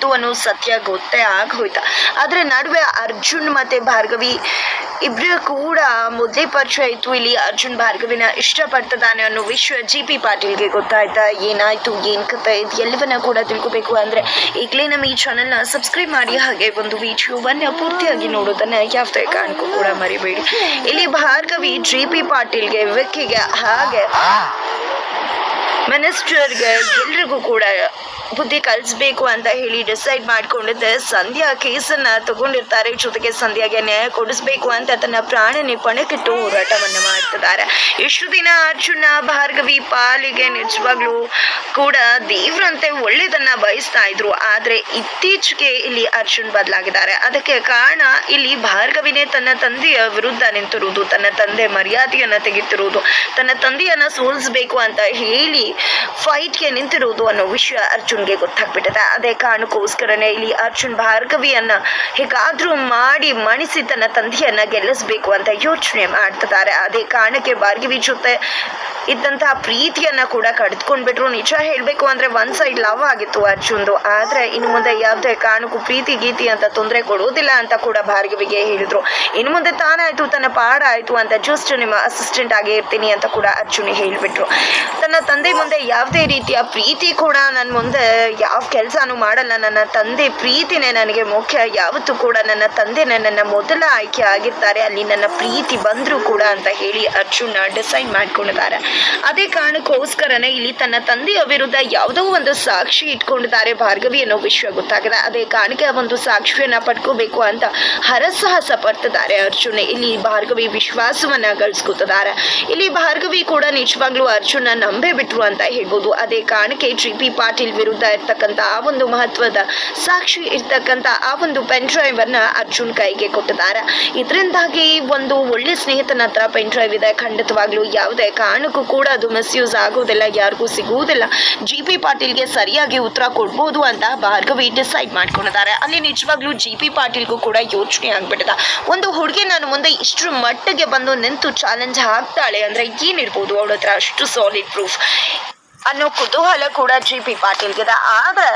ಮಾಡಿದ್ದು ಅನ್ನೋ ಸತ್ಯ ಗೊತ್ತೇ ಆಗೋಯ್ತು ಆದ್ರೆ ನಡುವೆ ಅರ್ಜುನ್ ಮತ್ತೆ ಭಾರ್ಗವಿ ಇಬ್ರು ಕೂಡ ಮೊದಲೇ ಪರಿಚಯ ಆಯ್ತು ಇಲ್ಲಿ ಅರ್ಜುನ್ ಭಾರ್ಗವಿನ ಇಷ್ಟಪಡ್ತದಾನೆ ಅನ್ನೋ ವಿಶ್ವ ಜಿ ಪಿ ಪಾಟೀಲ್ಗೆ ಗೊತ್ತಾಯ್ತಾ? ಏನಾಯ್ತು? ಏನು ಕಥೆ? ಇದು ಎಲ್ಲವನ್ನ ಕೂಡ ತಿಳ್ಕೊಬೇಕು ಅಂದ್ರೆ ಈಗಲೇ ನಮ್ಮ ಈ ನ ಸಬ್ಸ್ಕ್ರೈಬ್ ಮಾಡಿ. ಹಾಗೆ ಒಂದು ವಿಡಿಯೋವನ್ನು ಪೂರ್ತಿಯಾಗಿ ನೋಡೋದನ್ನ ಯಾವುದೇ ಕಾರಣಕ್ಕೂ ಕೂಡ ಮರಿಬೇಡಿ. ಇಲ್ಲಿ ಭಾರ್ಗವಿ ಜಿ ಪಿ ಪಾಟೀಲ್ಗೆ ವಿಕ್ಕಿಗೆ ಹಾಗೆ ಮಿನಿಸ್ಟರ್ಗೆ ಎಲ್ರಿಗೂ ಕೂಡ ಬುದ್ಧಿ ಕಲಿಸ್ಬೇಕು ಅಂತ ಹೇಳಿ ಡಿಸೈಡ್ ಮಾಡ್ಕೊಂಡಿದ್ದೆ. ಸಂಧ್ಯಾ ಕೇಸನ್ನ ತಗೊಂಡಿರ್ತಾರೆ. ಜೊತೆಗೆ ಸಂಧ್ಯಾಗೆ ನ್ಯಾಯ ಕೊಡಿಸ್ಬೇಕು ಅಂತ ತನ್ನ ಪ್ರಾಣನೇ ಪಣಕ್ಕಿಟ್ಟು ಹೋರಾಟವನ್ನು ಮಾಡ್ತಿದ್ದಾರೆ. ಇಷ್ಟು ದಿನ ಅರ್ಜುನ, ಭಾರ್ಗವಿ, ಪಾಲಿಗೆ ನಿಜವಾಗ್ಲೂ ಕೂಡ ದೇವ್ರಂತೆ ಒಳ್ಳೇದನ್ನ ಬಯಸ್ತಾ ಇದ್ರು. ಆದ್ರೆ ಇತ್ತೀಚೆಗೆ ಇಲ್ಲಿ ಅರ್ಜುನ್ ಬದಲಾಗಿದ್ದಾರೆ. ಅದಕ್ಕೆ ಕಾರಣ ಇಲ್ಲಿ ಭಾರ್ಗವಿನೇ ತನ್ನ ತಂದೆಯ ವಿರುದ್ಧ ನಿಂತಿರುವುದು, ತನ್ನ ತಂದೆ ಮರ್ಯಾದೆಯನ್ನ ತೆಗೆತಿರುವುದು, ತನ್ನ ತಂದೆಯನ್ನ ಸೋಲಿಸ್ಬೇಕು ಅಂತ ಹೇಳಿ ಫೈಟ್ಗೆ ನಿಂತಿರುವುದು ಅನ್ನೋ ವಿಷಯ ಅರ್ಜುನ್ಗೆ ಗೊತ್ತಾಗ್ಬಿಟ್ಟಿದೆ. ಅದೇ ಕಾರಣಕ್ಕೋಸ್ಕರನೇ ಇಲ್ಲಿ ಅರ್ಜುನ್ ಭಾರ್ಗವಿಯನ್ನ ಹೇಗಾದ್ರೂ ಮಾಡಿ ಮಣಿಸಿ ತನ್ನ ತಂದೆಯನ್ನ ಗೆಲ್ಲಿಸ್ಬೇಕು ಅಂತ ಯೋಚನೆ ಮಾಡ್ತಿದ್ದಾರೆ. ಅದೇ ಕಾರಣಕ್ಕೆ ಭಾರ್ಗವಿ ಜೊತೆ ಇದ್ದಂತಹ ಪ್ರೀತಿಯನ್ನ ಕೂಡ ಕಡ್ದ್ಕೊಂಡ್ಬಿಟ್ರು. ನಿಜ ಹೇಳ್ಬೇಕು ಅಂದ್ರೆ ಒನ್ ಸೈಡ್ ಲವ್ ಆಗಿತ್ತು ಅರ್ಜುನ್ದು. ಆದ್ರೆ ಇನ್ನು ಮುಂದೆ ಯಾವುದೇ ಕಾರಣಕ್ಕೂ ಪ್ರೀತಿ, ಗೀತಿ ಅಂತ ತೊಂದರೆ ಕೊಡುವುದಿಲ್ಲ ಅಂತ ಕೂಡ ಭಾರ್ಗವಿಗೆ ಹೇಳಿದ್ರು. ಇನ್ನು ಮುಂದೆ ತಾನಾಯ್ತು, ತನ್ನ ಪಾಡ ಆಯ್ತು ಅಂತ ಜಸ್ಟ್ ನಿಮ್ಮ ಅಸಿಸ್ಟೆಂಟ್ ಆಗಿ ಇರ್ತೀನಿ ಅಂತ ಕೂಡ ಅರ್ಜುನ್ ಹೇಳ್ಬಿಟ್ರು. ತನ್ನ ತಂದೆ ಮುಂದೆ ಯಾವುದೇ ರೀತಿಯ ಪ್ರೀತಿ ಕೂಡ ನನ್ನ ಮುಂದೆ ಯಾವ ಕೆಲಸನೂ ಮಾಡಲ್ಲ. ನನ್ನ ತಂದೆ ಪ್ರೀತಿನೇ ನನಗೆ ಮುಖ್ಯ. ಯಾವತ್ತೂ ಕೂಡ ನನ್ನ ತಂದೆ ನನ್ನ ಮೊದಲ ಆಯ್ಕೆ ಆಗಿರ್ತಾರೆ. ಅಲ್ಲಿ ನನ್ನ ಪ್ರೀತಿ ಬಂದ್ರು ಕೂಡ ಅಂತ ಹೇಳಿ ಅರ್ಜುನ್ ಡಿಸೈಡ್ ಮಾಡ್ಕೊಂಡಿದ್ದಾರೆ. ಅದೇ ಕಾರಣಕ್ಕೋಸ್ಕರನೇ ಇಲ್ಲಿ ತನ್ನ ತಂದೆಯ ವಿರುದ್ಧ ಯಾವುದೋ ಒಂದು ಸಾಕ್ಷಿ ಇಟ್ಕೊಂಡಿದ್ದಾರೆ ಭಾರ್ಗವಿ ಅನ್ನೋ ವಿಷಯ ಗೊತ್ತಾಗಿದೆ. ಅದೇ ಕಾರಣಕ್ಕೆ ಒಂದು ಸಾಕ್ಷಿಯನ್ನ ಪಡ್ಕೋಬೇಕು ಅಂತ ಹರಸಾಹಸ ಪಡ್ತಿದ್ದಾರೆ ಅರ್ಜುನ್. ಇಲ್ಲಿ ಭಾರ್ಗವಿ ವಿಶ್ವಾಸವನ್ನ ಗಳಿಸ್ಕೊತಿದ್ದಾರೆ. ಇಲ್ಲಿ ಭಾರ್ಗವಿ ಕೂಡ ನಿಜವಾಗ್ಲೂ ಅರ್ಜುನ ನಂಬೇ ಬಿಟ್ರು ಅಂತ ಹೇಳ್ಬೋದು. ಅದೇ ಕಾರಣಕ್ಕೆ ಜಿ ಪಿ ಪಾಟೀಲ್ ವಿರುದ್ಧ ಇರ್ತಕ್ಕಂಥ ಆ ಒಂದು ಮಹತ್ವದ ಸಾಕ್ಷಿ ಇರ್ತಕ್ಕಂತ ಆ ಒಂದು ಪೆನ್ ಡ್ರೈವ್ ಅನ್ನ ಅರ್ಜುನ್ ಕೈಗೆ ಕೊಟ್ಟಿದ್ದಾರೆ. ಇದರಿಂದಾಗಿ ಒಂದು ಒಳ್ಳೆ ಸ್ನೇಹಿತನ ಹತ್ರ ಪೆನ್ ಡ್ರೈವ್ ಇದೆ. ಖಂಡಿತವಾಗ್ಲೂ ಯಾವುದೇ ಕಾರಣಕ್ಕೂ ಕೂಡ ಅದು ಮಿಸ್ಯೂಸ್ ಆಗೋದಿಲ್ಲ, ಯಾರಿಗೂ ಸಿಗುವುದಿಲ್ಲ. ಜಿ ಪಿ ಪಾಟೀಲ್ಗೆ ಸರಿಯಾಗಿ ಉತ್ತರ ಕೊಡ್ಬೋದು ಅಂತ ಭಾರ್ಗವಿ ಡಿಸೈಡ್ ಮಾಡ್ಕೊಂಡಿದ್ದಾರೆ. ಅಲ್ಲಿ ನಿಜವಾಗ್ಲೂ ಜಿ ಪಿ ಪಾಟೀಲ್ಗೂ ಕೂಡ ಯೋಚನೆ ಆಗ್ಬಿಟ್ಟಿದೆ. ಒಂದು ಹುಡುಗಿ ನಾನು ಮುಂದೆ ಇಷ್ಟರ ಮಟ್ಟಿಗೆ ಬಂದು ನಿಂತು ಚಾಲೆಂಜ್ ಹಾಕ್ತಾಳೆ ಅಂದ್ರೆ ಏನಿರ್ಬೋದು ಅವಳ ಹತ್ರ ಅಷ್ಟು ಸಾಲಿಡ್ ಪ್ರೂಫ್ ಅನ್ನೋ ಕುತೂಹಲ ಕೂಡ ಜಿ ಪಿ ಪಾಟೀಲ್ಗಿದೆ. ಆದ್ರೆ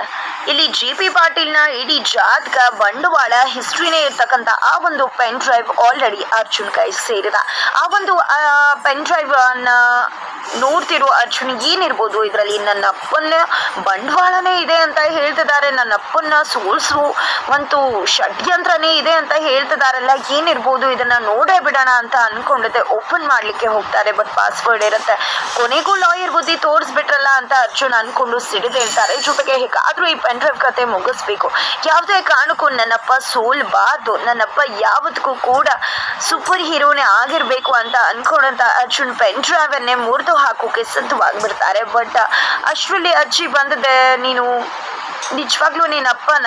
ಇಲ್ಲಿ ಜಿ ಪಿ ಪಾಟೀಲ್ನ ಇಡೀ ಜಾತಕ, ಬಂಡವಾಳ ಹಿಸ್ಟ್ರಿನೇ ಇರ್ತಕ್ಕಂಥ ಆ ಒಂದು ಪೆನ್ ಡ್ರೈವ್ ಆಲ್ರೆಡಿ ಅರ್ಜುನ್ ಕೈ ಸೇರಿದ. ಆ ಒಂದು ಪೆನ್ ಡ್ರೈವ್ ಅನ್ನ ನೋಡ್ತಿರೋ ಅರ್ಜುನ್ ಏನಿರ್ಬೋದು ಇದರಲ್ಲಿ? ನನ್ನ ಅಪ್ಪನ ಬಂಡವಾಳನೇ ಇದೆ ಅಂತ ಹೇಳ್ತಿದ್ದಾರೆ. ನನ್ನ ಅಪ್ಪನ್ನ ಸೋಲ್ಸು ಒಂದು ಷಡ್ಯಂತ್ರನೇ ಇದೆ ಅಂತ ಹೇಳ್ತಿದಾರಲ್ಲ ಏನಿರ್ಬೋದು ಇದನ್ನ ನೋಡೇ ಬಿಡೋಣ ಅಂತ ಅನ್ಕೊಂಡಿದ್ದೆ. ಓಪನ್ ಮಾಡ್ಲಿಕ್ಕೆ ಹೋಗ್ತಾರೆ, ಬಟ್ ಪಾಸ್ವರ್ಡ್ ಇರುತ್ತೆ. ಕೊನೆಗೂ ಲಾಯರ್ ಬುದ್ಧಿ ತೋರಿಸ್ಬಿಟ್ರಲ್ಲ ಅಂತ ಅರ್ಜುನ್ ಅನ್ಕೊಂಡು ಸಿಡಿದೇಳ್ತಾರೆ ಜೊತೆಗೆ ಹೇಗಾದ್ರೂ ಈ ಪೆನ್ ಡ್ರೈವ್ ಕತೆ ಮುಗಿಸ್ಬೇಕು. ಯಾವುದೇ ಕಾರಣಕ್ಕೂ ನನ್ನಪ್ಪ ಸೋಲ್ಬಾರ್ದು. ನನ್ನಪ್ಪ ಯಾವತ್ತಿಗೂ ಕೂಡ ಸೂಪರ್ ಹೀರೋನೇ ಆಗಿರ್ಬೇಕು ಅಂತ ಅನ್ಕೊಂಡಂತ ಅರ್ಜುನ್ ಪೆನ್ ಡ್ರೈವ್ ಅನ್ನೇ ಮುರಿದು ಹಾಕೋಕೆ ಸಿದ್ಧವಾಗ್ಬಿಡ್ತಾರೆ. ಬಟ್ ಅಷ್ಟರಲ್ಲಿ ಅಜ್ಜಿ ಬಂದಿದೆ ನೀನು ನಿಜವಾಗ್ಲೂ ನಿನ್ನಪ್ಪನ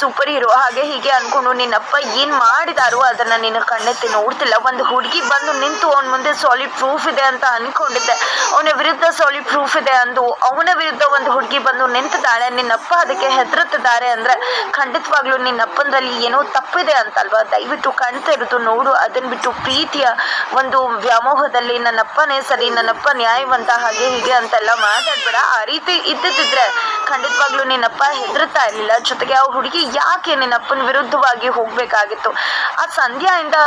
ಸೂಪರ್ ಹೀರೋ ಹಾಗೆ ಹೀಗೆ ಅನ್ಕೊಂಡು ನಿನ್ನಪ್ಪ ಏನ್ ಮಾಡಿದಾರೋ ಅದನ್ನ ನಿನ್ನ ಕಣ್ಣೆತ್ತಿ ನೋಡ್ತಿಲ್ಲ. ಒಂದು ಹುಡುಗಿ ಬಂದು ನಿಂತು ಅವನ ಮುಂದೆ ಸಾಲಿಡ್ ಪ್ರೂಫ್ ಇದೆ ಅಂತ ಅನ್ಕೊಂಡಿದ್ದೆ. ಅವನ ವಿರುದ್ಧ ಸಾಲಿಡ್ ಪ್ರೂಫ್ ಇದೆ ಅಂದು, ಅವನ ವಿರುದ್ಧ ಒಂದು ಹುಡುಗಿ ಬಂದು ನಿಂತಿದ್ದಾಳೆ, ನಿನ್ನಪ್ಪ ಅದಕ್ಕೆ ಹೆದರುತ್ತಿದ್ದಾರೆ ಅಂದ್ರೆ ಖಂಡಿತವಾಗ್ಲೂ ನಿನ್ನಪ್ಪಂದಲ್ಲಿ ಏನೋ ತಪ್ಪಿದೆ ಅಂತಲ್ವಾ? ದಯವಿಟ್ಟು ಕಾಣ್ತಿರೋದು ನೋಡು, ಅದನ್ ಬಿಟ್ಟು ಪ್ರೀತಿಯ ಒಂದು ವ್ಯಾಮೋಹದಲ್ಲಿ ನನ್ನಪ್ಪನೇ ಸರಿ, ನನ್ನಪ್ಪ ನ್ಯಾಯವಂತ ಹಾಗೆ ಹೀಗೆ ಅಂತೆಲ್ಲ ಮಾತಾಡ್ಬೇಡ. ಆ ರೀತಿ ಇದ್ದಿದ್ರೆ ಖಂಡಿತವಾಗ್ಲೂ ನಿನ್ನಪ್ಪ ಹೆದರ್ತಾ ಇರ್ಲಿಲ್ಲ. ಜೊತೆಗೆ ಆ ಹುಡುಗಿ ಯಾಕೆ ನಿನ್ನಪ್ಪನ ವಿರುದ್ಧವಾಗಿ ಹೋಗ್ಬೇಕಾಗಿತ್ತು? ಆ ಸಂಧ್ಯಾಯಿಂದ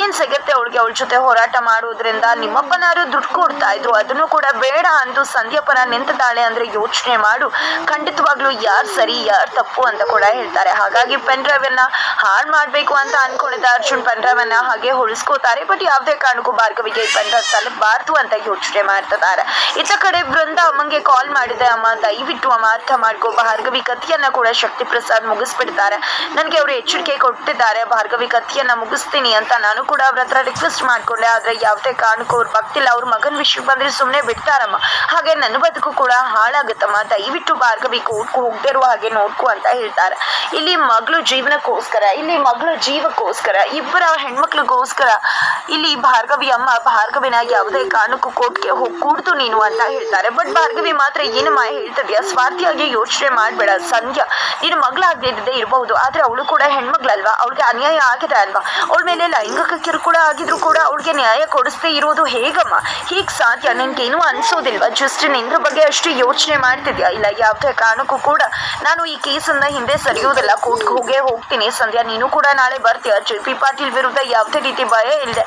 ಏನ್ ಸಿಗುತ್ತೆ ಅವಳಿಗೆ? ಅವಳ ಜೊತೆ ಹೋರಾಟ ಮಾಡೋದ್ರಿಂದ ನಿಮ್ಮಪ್ಪನಾರು ದುಡ್ಡು ಕೊಡ್ತಾ ಇದ್ರು. ಅದನ್ನು ಕೂಡ ಬೇಡ ಅಂದು ಸಂಧ್ಯಾ ಪರ ನಿಂತಿದ್ದಾಳೆ ಅಂದ್ರೆ ಯೋಚನೆ ಮಾಡು. ಖಂಡಿತವಾಗ್ಲೂ ಯಾರು ಸರಿ, ಯಾರು ತಪ್ಪು ಅಂತ ಕೂಡ ಹೇಳ್ತಾರೆ. ಹಾಗಾಗಿ ಪೆನ್ ಡ್ರೈವ್ ಅನ್ನ ಹಾಳು ಮಾಡ್ಬೇಕು ಅಂತ ಅನ್ಕೊಂಡಿದ್ದ ಅರ್ಜುನ್ ಪೆನ್ ಡ್ರೈವ್ ಅನ್ನ ಹಾಗೆ ಉಳಿಸ್ಕೋತಾರೆ ಬಟ್ ಯಾವುದೇ ಕಾರಣಕ್ಕೂ ಭಾರ್ಗವಿಗೆ ಪೆನ್ ಡ್ರೈವ್ ತಲುಪಬಾರ್ದು ಅಂತ ಯೋಚನೆ ಮಾಡ್ತಿದ್ದಾರೆ. ಇತ್ತ ಕಡೆ ಬೃಂದ ಅಮ್ಮಂಗೆ ಕಾಲ್ ಮಾಡಿದೆ ಅಮ್ಮ. ದಯವಿಟ್ಟು ಅಮ್ಮ ಅರ್ಥ ಮಾಡ್ಕೋ ಭಾರ್ಗವಿ ಕಥೆಯನ್ನ ಕೂಡ ಶಕ್ತಿ ಪ್ರಸಾದ್ ಮುಗಿಸ್ಬಿಡ್ತಾರೆ. ನನಗೆ ಅವರು ಎಚ್ಚರಿಕೆ ಕೊಟ್ಟಿದ್ದಾರೆ. ಭಾರ್ಗವಿ ಕಥೆಯನ್ನ ಮುಗಿಸ್ತೀನಿ ಅಂತ ನಾನು ಕೂಡ ಅವ್ರ ಹತ್ರ ರಿಕ್ವೆಸ್ಟ್ ಮಾಡ್ಕೊಂಡೆ. ಆದ್ರೆ ಯಾವುದೇ ಕಾರಣಕ್ಕೂ ಅವ್ರು ಭಕ್ತಿಲ್ಲ ಅವ್ರ ಮಗನ ವಿಷಯಕ್ಕೆ ಬಂದ್ರೆ ಸುಮ್ಮನೆ ಬಿಡ್ತಾರಮ್ಮ. ಹಾಗೆ ನನ್ನ ಬದುಕು ಕೂಡ ಹಾಳಾಗುತ್ತಮ್ಮ. ದಯವಿಟ್ಟು ಭಾರ್ಗವಿ ಕೋರ್ಟ್ಗೂ ಹೋಗದೆ ಇರುವ ಹಾಗೆ ನೋಡ್ಕು ಅಂತ ಹೇಳ್ತಾರೆ. ಇಲ್ಲಿ ಮಗಳು ಜೀವನಕ್ಕೋಸ್ಕರ, ಇಲ್ಲಿ ಮಗಳು ಜೀವಕ್ಕೋಸ್ಕರ, ಇಬ್ಬರ ಹೆಣ್ಮಕ್ಳಿಗೋಸ್ಕರ ಇಲ್ಲಿ ಭಾರ್ಗವಿ ಅಮ್ಮ ಭಾರ್ಗವಿನ ಯಾವುದೇ ಕಾರಣಕ್ಕೂ ಕೋರ್ಟ್ಗೆ ಹೋಗಿ ಕೂಡ್ತು ನೀನು ಅಂತ ಹೇಳ್ತಾರೆ. ಬಟ್ ಭಾರ್ಗವಿ ಮಾತ್ರ ಏನಮ್ಮ ಹೇಳ್ತಿದ್ಯಾ? ಸ್ವಾರ್ಥಿಯಾಗಿ ಯೋಚನೆ ಮಾಡ್ಬೇಡ, ಸಂಧ್ಯಾ. ನೀನು ಮಗಳಾಗದಿದ್ದೇ ಇರಬಹುದು, ಆದ್ರೆ ಅವಳು ಕೂಡ ಹೆಣ್ಮಗ್ಳಲ್ವಾ? ಅವಳಿಗೆ ಅನ್ಯಾಯ ಆಗಿದೆ ಅಲ್ವಾ? ಅವಳ ಮೇಲೆ ಲೈಂಗಿಕ ಕಿರುಕುಳ ಆಗಿದ್ರು ಕೂಡ ಅವಳಿಗೆ ನ್ಯಾಯ ಕೊಡಿಸ್ದೇ ಇರೋದು ಹೇಗಮ್ಮ? ಹೀಗ್ ಸಾಧ್ಯ? ನಿನ್ಗೇನು ಅನ್ಸೋದಿಲ್ವಾ? ಜಸ್ಟ್ ನಿಂದ್ರ ಬಗ್ಗೆ ಅಷ್ಟು ಯೋಚನೆ ಮಾಡ್ತಿದ್ಯಾ? ಇಲ್ಲ, ಯಾವುದೇ ಕಾರಣಕ್ಕೂ ಕೂಡ. ನಾನು ಈ ಕೇಸನ್ನ ಹಿಂದೆ ಸರಿಯೋದಲ್ಲ. ಕೋರ್ಟ್ಗೆ ಹೋಗೇ ಹೋಗ್ತೀನಿ, ಸಂಧ್ಯಾ. ನೀನು ಕೂಡ ನಾಳೆ ಬರ್ತೀಯ? ಜೆ ಪಿ ಪಾಟೀಲ್ ವಿರುದ್ಧ ಯಾವುದೇ ರೀತಿ ಭಯ ಇಲ್ಲದೆ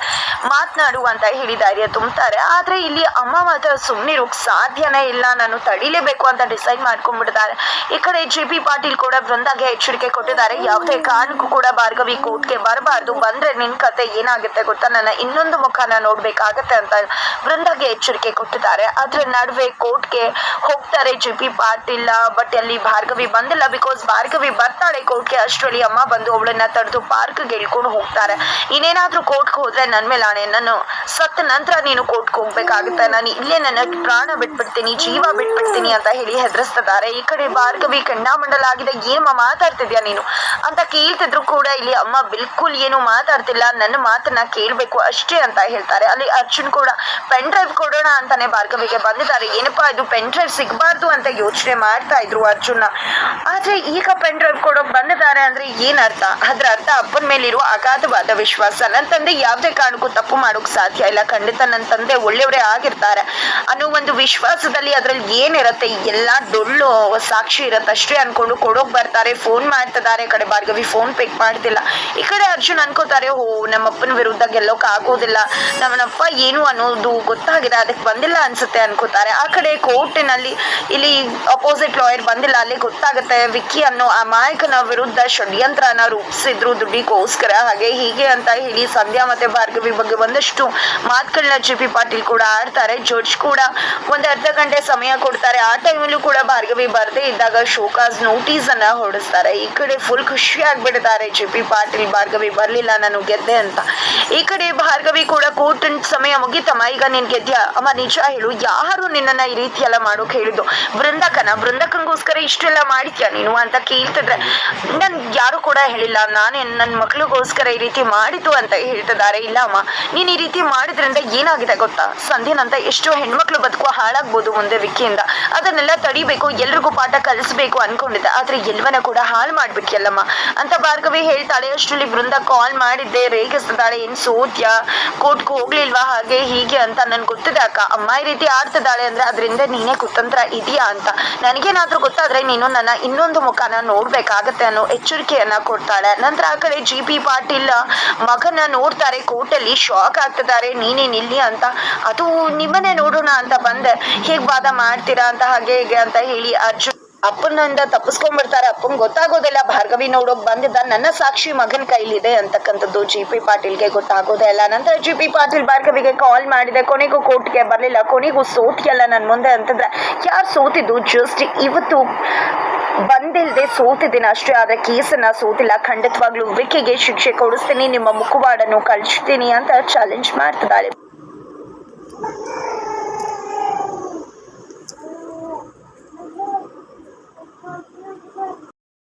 ಮಾತನಾಡು ಅಂತ ಹೇಳಿ ಧೈರ್ಯ ತುಂಬ್ತಾರೆ. ಆದ್ರೆ ಇಲ್ಲಿ ಅಮ್ಮ ಮಾತ್ರ ಸುಮ್ಮನಿರೋಕ್ ಸಾಧ್ಯನೇ ಇಲ್ಲ. ನಾನು ತಡಿಲೇಬೇಕು ಅಂತ ಡಿಸೈಡ್ ಮಾಡ್ಕೊಂಡ್ಬಿಡ್ತಾರೆ ಈ ಕಡೆ ಜೆ ಪಿ ಪಾಟೀಲ್ ಕೂಡ ಬೃಂದಾಗೆ ಎಚ್ಚರಿಕೆ ಕೊಟ್ಟಿದ್ದಾರೆ. ಯಾವುದೇ ಕಾರಣಕ್ಕೂ ಕೂಡ ಭಾರ್ಗವಿ ಕೋರ್ಟ್ಗೆ ಬರಬಾರ್ದು. ಬಂದ್ರೆ ನಿನ್ ಕತೆ ಏನಾಗುತ್ತೆ ಗೊತ್ತಾ? ನನ್ನ ಇನ್ನೊಂದು ಮುಖನ ನೋಡ್ಬೇಕಾಗತ್ತೆ ಅಂತ ಬೃಂದಾಗೆ ಎಚ್ಚರಿಕೆ ಕೊಟ್ಟಿದ್ದಾರೆ. ಅದ್ರ ನಡುವೆ ಕೋರ್ಟ್ಗೆ ಹೋಗ್ತಾರೆ ಜೆ ಪಿ ಪಾಟೀಲ್. ಬಟ್ ಅಲ್ಲಿ ಭಾರ್ಗವಿ ಬಂದಿಲ್ಲ ಬಿಕಾಸ್ ಭಾರ್ಗವಿ ಬರ್ತಾಳೆ ಕೋರ್ಟ್ಗೆ. ಅಷ್ಟರಲ್ಲಿ ಅಮ್ಮ ಬಂದು ಅವಳನ್ನ ತಡೆದು ಪಾರ್ಕ್ಗೆ ಇಳ್ಕೊಂಡು ಹೋಗ್ತಾರೆ. ಇನ್ನೇನಾದ್ರೂ ಕೋರ್ಟ್ಗೆ ಹೋದ್ರೆ ನನ್ ಮೇಲೆ ಆಣೆ. ನಾನು ಸತ್ತ ನಂತರ ನೀನು ಕೋರ್ಟ್ಗೆ ಹೋಗ್ಬೇಕಾಗುತ್ತೆ. ನಾನು ಇಲ್ಲೇ ನನ್ನ ಪ್ರಾಣ ಬಿಟ್ಬಿಡ್ತೀನಿ, ಜೀವ ಬಿಟ್ಬಿಡ್ತೀನಿ ಅಂತ ಹೇಳಿ ಹೆದರಿಸ್ತಿದ್ದಾರೆ ಈ ಕಡೆ ಭಾರ್ಗವಿ ಕೆಂಡಾಮಂಡಲ ಆಗಿದೆ. ಏನಮ್ಮ ಮಾತಾಡ್ತಿದ್ಯಾ ನೀನು? ಅಂತ ಕೇಳ್ತಿದ್ರು ಕೂಡ ಇಲ್ಲಿ ಅಮ್ಮ ಬಿಲ್ಕುಲ್ ಏನು ಮಾತಾಡ್ತಿಲ್ಲ. ನನ್ನ ಮಾತನ್ನ ಕೇಳ್ಬೇಕು ಅಷ್ಟೇ ಅಂತ ಹೇಳ್ತಾರೆ. ಅಲ್ಲಿ ಅರ್ಜುನ್ ಕೂಡ ಪೆನ್ ಡ್ರೈವ್ ಕೊಡೋಣ ಅಂತಾನೆ ಭಾರ್ಗವಿಗೆ ಬಂದಿದ್ದಾರೆ. ಏನಪ್ಪಾ ಇದು ಪೆನ್ ಡ್ರೈವ್ ಸಿಗಬಾರ್ದು ಅಂತ ಯೋಚನೆ ಮಾಡ್ತಾ ಇದ್ರು ಅರ್ಜುನ ಆದ್ರೆ ಈಗ ಪೆನ್ ಡ್ರೈವ್ ಕೊಡೋಕ್ ಬಂದಿದ್ದಾರೆ ಅಂದ್ರೆ ಏನ್ ಅರ್ಥ? ಅದ್ರ ಅರ್ಥ ಅಪ್ಪನ ಮೇಲಿರುವ ಅಗಾಧವಾದ ವಿಶ್ವಾಸ. ನನ್ನ ತಂದೆ ಯಾವುದೇ ಕಾರಣಕ್ಕೂ ತಪ್ಪು ಮಾಡೋಕ್ ಸಾಧ್ಯ ಇಲ್ಲ. ಖಂಡಿತ ನನ್ನ ತಂದೆ ಒಳ್ಳೆಯವರೇ ಆಗಿರ್ತಾರೆ ಅನ್ನೋ ಒಂದು ವಿಶ್ವಾಸದಲ್ಲಿ ಅದ್ರಲ್ಲಿ ಏನಿರತ್ತೆ? ಎಲ್ಲಾ ಡೊಳ್ಳು ಸಾಕ್ಷಿ ಇರತ್ತೆ ಅಷ್ಟೇ ಅನ್ಕೊಂಡು ಕೊಡೋಕ್ ಬರ್ತಾರೆ. ಫೋನ್ ಮಾಡ್ತಿದ್ದಾರೆ ಕಡೆ ಭಾರ್ಗವಿ, ಫೋನ್ ಪಿಕ್ ಮಾಡ್ತಿಲ್ಲ. ಈ ಕಡೆ ಅರ್ಜುನ್ ಅನ್ಕೋತಾರೆ, ಓ, ನಮ್ಮಪ್ಪನ ವಿರುದ್ಧ ಗೆಲ್ಲೋಕ್ ಆಗೋದಿಲ್ಲ. ನಮ್ಮನಪ್ಪ ಏನು ಅನ್ನೋದು ಗೊತ್ತಾಗಿದೆ ಅದಕ್ಕೆ ಬಂದಿಲ್ಲ ಅನ್ಸುತ್ತೆ ಅನ್ಕೋತಾರೆ. ಆ ಕಡೆ ಕೋರ್ಟಿನಲ್ಲಿ ಇಲ್ಲಿ ಅಪೋಸಿಟ್ ಲಾಯರ್ ಬಂದಿಲ್ಲ, ಅಲ್ಲಿ ಗೊತ್ತಾಗುತ್ತೆ ವಿಕ್ಕಿ ಅನ್ನೋ ಆ ಮಾಯಕನ ವಿರುದ್ಧ ಷಡ್ಯಂತ್ರನ ರೂಪಿಸಿದ್ರು ದುಡ್ಡಿಗೋಸ್ಕರ. ಹಾಗೆ ಹೀಗೆ ಅಂತ ಹೇಳಿ ಸಂಧ್ಯಾ ಮತ್ತೆ ಭಾರ್ಗವಿ ಬಗ್ಗೆ ಒಂದಷ್ಟು ಮಾತುಗಳನ್ನ ಜಿ ಪಿ ಪಾಟೀಲ್ ಕೂಡ ಆಡ್ತಾರೆ. ಜಡ್ಜ್ ಕೂಡ ಒಂದ್ ಅರ್ಧ ಗಂಟೆ ಸಮಯ ಕೊಡ್ತಾರೆ. ಆ ಟೈಮಲ್ಲೂ ಕೂಡ ಭಾರ್ಗವಿ ಬರ್ದೇ ಇದ್ದಾಗ ಶೋಕಾಸ್ ನೋಟಿಸ್ ಅನ್ನ ಹೊರಡಿಸ್ತಾರೆ. ಈ ಕಡೆ ಫುಲ್ ಖುಷಿ ಜೆ ಪಿ ಪಾಟೀಲ್ ಭಾರ್ಗವಿ ಬರ್ಲಿಲ್ಲ, ನಾನು ಗೆದ್ದೆ ಅಂತ. ಈ ಕಡೆ ಭಾರ್ಗವಿ ಕೂಡ ಕೋರ್ಟ್ ಸಮಯ ಮುಗಿತಮ್ಮ ಈಗ ನೀನ್ ಗೆದ್ಯಾ? ಅಮ್ಮ, ನಿಜ ಹೇಳು, ಯಾರು ನಿನ್ನನ್ನ ಈ ರೀತಿ ಎಲ್ಲ ಮಾಡೋಕೆ ಹೇಳಿದ್ದು? ಬೃಂದಕನ? ಬೃಂದಕಂಗೋಸ್ಕರ ಇಷ್ಟೆಲ್ಲ ಮಾಡಿದ್ಯಾ ನೀನು ಅಂತ ಕೇಳ್ತಿದ್ರೆ? ನನ್ ಯಾರು ಕೂಡ ಹೇಳಿಲ್ಲ. ನಾನೇ ನನ್ನ ಮಕ್ಳಿಗೋಸ್ಕರ ಈ ರೀತಿ ಮಾಡಿತು ಅಂತ ಹೇಳ್ತಿದ್ದಾರೆ. ಇಲ್ಲ ಅಮ್ಮ, ನೀನ್ ಈ ರೀತಿ ಮಾಡಿದ್ರಿಂದ ಏನಾಗಿದೆ ಗೊತ್ತಾ? ಸಂಧ್ಯನಂತ ಎಷ್ಟೋ ಹೆಣ್ಮಕ್ಳು ಬದುಕುವ ಹಾಳಾಗ್ಬೋದು ಮುಂದೆ ವಿಕ್ಕಿಯಿಂದ ಅದನ್ನೆಲ್ಲ ತಡಿಬೇಕು. ಎಲ್ರಿಗೂ ಪಾಠ ಕಲಿಸ್ಬೇಕು ಅನ್ಕೊಂಡಿದ್ದೆ. ಆದ್ರೆ ಎಲ್ವನ ಕೂಡ ಹಾಳು ಮಾಡ್ಬಿಟ್ಯಲ್ಲಮ್ಮ. ಅಂತ ಭಾರ್ಗವಿ ಹೇಳ್ತಾಳೆ, ಅಷ್ಟರಲ್ಲಿ ಬೃಂದ ಕಾಲ್ ಮಾಡಿದ್ದೆ, ರೇಗಿಸ್ತಿದ್ದಾಳೆ, ಏನ್ ಸೋದ್ಯ ಕೋರ್ಟ್ಗೆ ಹೋಗ್ಲಿಲ್ವಾ ಹಾಗೆ, ಹೀಗೆ ಅಂತ ನನ್ ಗೊತ್ತಿದೆ ಅಕ್ಕ. ಅಮ್ಮ ಈ ರೀತಿ ಆಡ್ತಿದ್ದಾಳೆ ಅಂದ್ರೆ ಅದರಿಂದ ನೀನೇ ಕುತಂತ್ರ ಇದೆಯಾ ಅಂತ. ನನಗೇನಾದ್ರೂ ಗೊತ್ತಾದ್ರೆ ನೀನು ನನ್ನ ಇನ್ನೊಂದು ಮುಖನ ನೋಡ್ಬೇಕಾಗತ್ತೆ ಅನ್ನೋ ಎಚ್ಚರಿಕೆಯನ್ನ ಕೊಡ್ತಾಳೆ. ನಂತರ ಆ ಕಡೆ ಜಿ ಪಿ ಪಾಟೀಲ್ ಮಗನ ನೋಡ್ತಾರೆ, ಕೋರ್ಟಲ್ಲಿ ಶಾಕ್ ಆಗ್ತಿದ್ದಾರೆ ನೀನೇ ನಿಲ್ಲಿ ಅಂತ. ಅದು ನಿಮ್ಮನ್ನೇ ನೋಡೋಣ ಅಂತ ಬಂದೆ. ಹೇಗ್ ವಾದ ಮಾಡ್ತೀರಾ ಅಂತ, ಹಾಗೆ, ಹೀಗೆ ಅಂತ ಹೇಳಿ ಅರ್ಜುನ್ ಅಪ್ಪನಿಂದ ತಪ್ಪಿಸ್ಕೊಂಡ್ಬಿಡ್ತಾರೆ. ಅಪ್ಪನ್ ಗೊತ್ತಾಗೋದಿಲ್ಲ. ಭಾರ್ಗವಿ ನೋಡೋಕ್ ಬಂದಿದ್ದ ನನ್ನ ಸಾಕ್ಷಿ ಮಗನ್ ಕೈಲಿದೆ ಅಂತಕ್ಕಂಥದ್ದು ಜಿ ಪಿ ಪಾಟೀಲ್ಗೆ ಗೊತ್ತಾಗೋದೇ ಇಲ್ಲ. ನಂತರ ಜಿ ಪಿ ಪಾಟೀಲ್ ಭಾರ್ಗವಿಗೆ ಕಾಲ್ ಮಾಡಿದೆ. ಕೊನೆಗೂ ಕೋರ್ಟ್ಗೆ ಬರ್ಲಿಲ್ಲ. ಕೊನೆಗೂ ಸೋತಿಯಲ್ಲ ನನ್ ಮುಂದೆ ಅಂತಂದ್ರೆ, ಯಾರು ಸೋತಿದ್ದು? ಜಸ್ಟ್ ಇವತ್ತು ಬಂದಿಲ್ದೆ ಸೋತಿದ್ದೀನಿ ಅಷ್ಟೇ. ಆದ್ರೆ ಕೇಸನ್ನ ಸೋತಿಲ್ಲ. ಖಂಡಿತವಾಗ್ಲೂ ವಿಕಿಗೆ ಶಿಕ್ಷೆ ಕೊಡಿಸ್ತೀನಿ. ನಿಮ್ಮ ಮುಖವಾಡನ್ನು ಕಳಿಸ್ತೀನಿ ಅಂತ ಚಾಲೆಂಜ್ ಮಾಡ್ತಿದ್ದಾಳೆ.